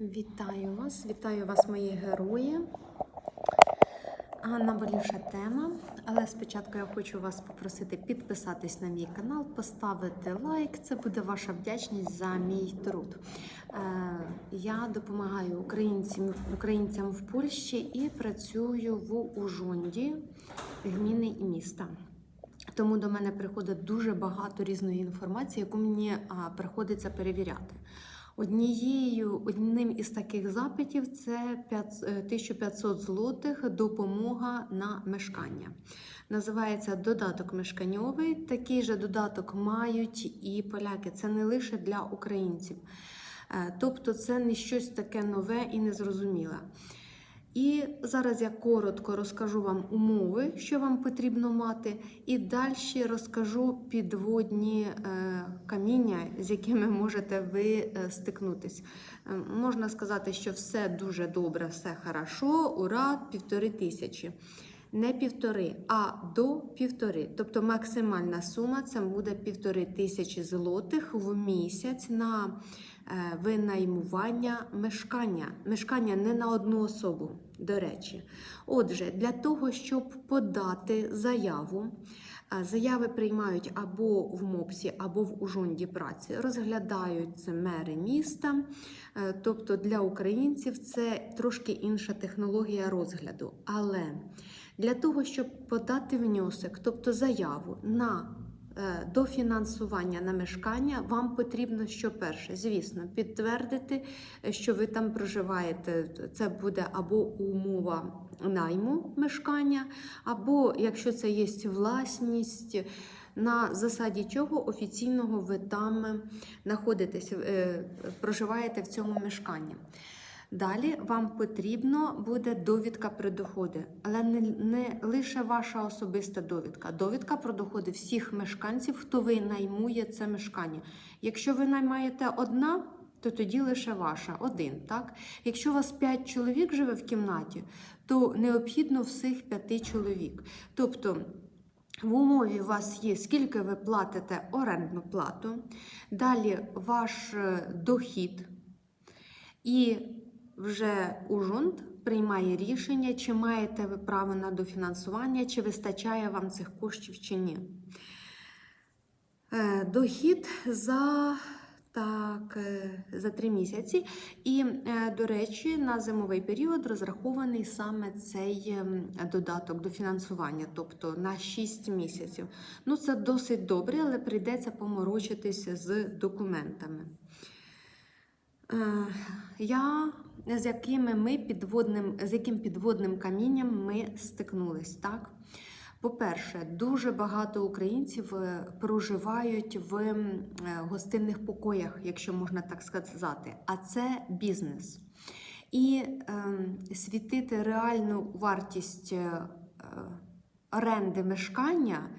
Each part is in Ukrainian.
Вітаю вас, вітаю вас, мої герої. Наболівша тема. Але спочатку я хочу вас попросити підписатись на мій канал, поставити лайк. Це буде ваша вдячність за мій труд. Е, Я допомагаю українцям, українцям в Польщі і працюю в Ужонді, гміни і міста. Тому до мене приходить дуже багато різної інформації, яку мені приходиться перевіряти. Однією, одним із таких запитів це 5, е, 1500 злотих допомога на мешкання. Називається додаток мешканьовий. Такий же додаток мають і поляки. Це не лише для українців. Е, Тобто це не щось таке нове і незрозуміле. І зараз я коротко розкажу вам умови, що вам потрібно мати, і далі розкажу підводні е, каміння, з якими можете ви е, стикнутись. Е, Можна сказати, що все дуже добре, все хорошо, ура, півтори тисячі. Не півтори, а до півтори. Тобто максимальна сума це буде півтори тисячі злотих в місяць на винаймування мешкання. Мешкання не на одну особу, до речі. Отже, для того, щоб подати заяву, е, заяви приймають або в МОПСі, або в Ужонді праці, розглядають це мери міста. Е, Тобто для українців це трошки інша технологія розгляду. Але для того, щоб подати внесок, тобто заяву на е, дофінансування на мешкання, вам потрібно, що перше, звісно, підтвердити, е, що ви там проживаєте. Це буде або умова найму мешкання, або якщо це є власність. На засаді чого офіційного ви там знаходитесь, е, проживаєте в цьому мешканні. Далі вам потрібно буде довідка про доходи, але не, не лише ваша особиста довідка. Довідка про доходи всіх мешканців, хто винаймує це мешкання. Якщо ви наймаєте одна, то тоді лише ваша один. Так? Якщо у вас 5 чоловік живе в кімнаті, то необхідно всіх 5 чоловік. Тобто в умові у вас є, скільки ви платите орендну плату, далі ваш е, дохід. І вже Ужонд приймає рішення, чи маєте ви право на дофінансування, чи вистачає вам цих коштів чи ні. Е, Дохід за, так, е, за три місяці. І, е, до речі, на зимовий період розрахований саме цей ем, додаток до фінансування, тобто на 6 місяців. Ну, це досить добре, але прийдеться поморочитися з документами. Е, Я з якими ми підводним, з яким підводним камінням ми стикнулись, так? По-перше, дуже багато українців е, проживають в е, гостинних покоях, якщо можна так сказати, а це бізнес. І ем, світити реальну вартість е, е, оренди мешкання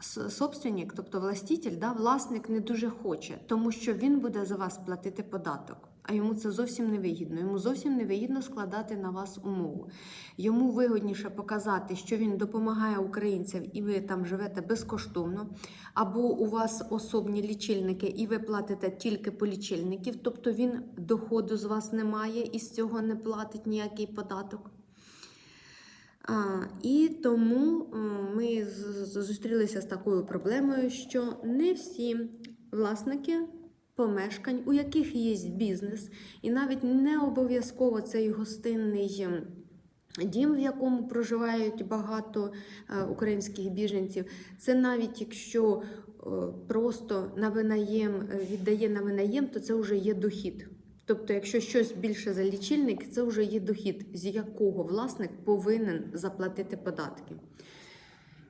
собственник, тобто властитель, да, власник не дуже хоче, тому що він буде за вас платити податок. А йому це зовсім не вигідно. Йому зовсім не вигідно складати на вас умову. Йому вигідніше показати, що він допомагає українцям і ви там живете безкоштовно, або у вас особні лічильники, і ви платите тільки по лічильників, тобто він доходу з вас не має і з цього не платить ніякий податок. І тому е, ми зустрілися з такою проблемою, що не всі власники помешкань, у яких є бізнес, і навіть не обов'язково цей гостинний ем, дім, в якому проживають багато е, українських біженців. Це навіть якщо е, просто на винаєм віддає на винаєм, то це вже є дохід. Тобто, якщо щось більше за лічильник, це вже є дохід, з якого власник повинен заплатити податки.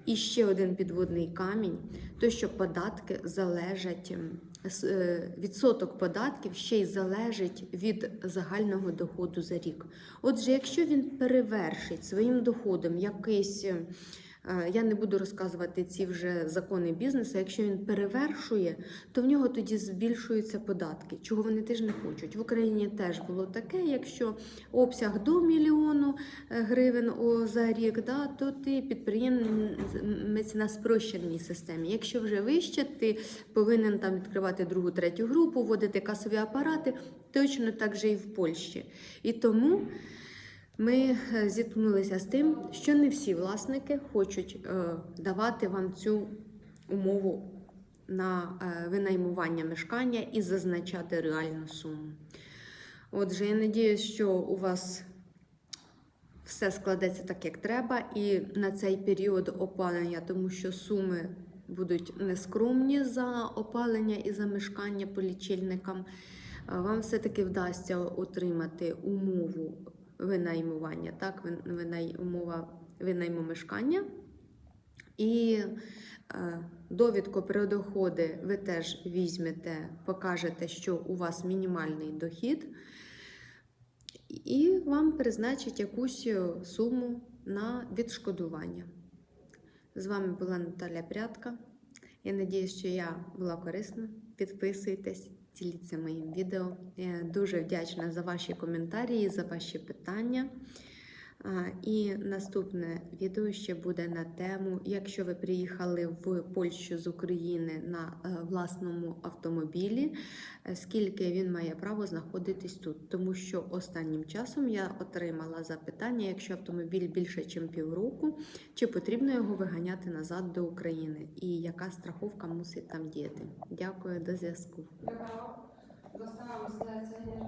І ще один підводний камінь: то, що податки залежать, ем, е, відсоток податків ще й залежить від загального доходу за рік. Отже, якщо він перевершить своїм доходом якийсь е, Е, Я не буду розказувати ці вже закони бізнесу. Якщо він перевершує, то в нього тоді збільшуються податки, чого вони теж не хочуть. В Україні теж було таке, якщо обсяг до мільйону е, гривень за рік, да, то ти підприємець на спрощеній системі. Якщо вже вище, ти повинен там відкривати другу, третю групу, вводити касові апарати, точно так же і в Польщі. І тому ми е, зіткнулися з тим, що не всі власники хочуть е, давати вам цю умову на е, винаймування мешкання і зазначати реальну суму. Отже, я надіюсь, що у вас все складеться так, як треба, і на цей період опалення, тому що суми будуть нескромні за опалення і за мешкання по лічильникам, вам все-таки вдасться отримати умову винаймування, так, вин- винай, винайму мешкання. І е, довідку про доходи ви теж візьмете, покажете, що у вас мінімальний дохід, і вам призначать якусь суму на відшкодування. З вами була Наталя Прядка. Я надіюсь, що я була корисна. Підписуйтесь, діліться моїм відео. Я дуже вдячна за ваші коментарі, за ваші питання. І наступне відео ще буде на тему, якщо ви приїхали в Польщу з України на е, власному автомобілі, е, скільки він має право знаходитись тут. Тому що останнім часом я отримала запитання, якщо автомобіль більше, ніж півроку, чи потрібно його виганяти назад до України, і яка страховка мусить там діяти. Дякую, до зв'язку. Dostałam zlecenie,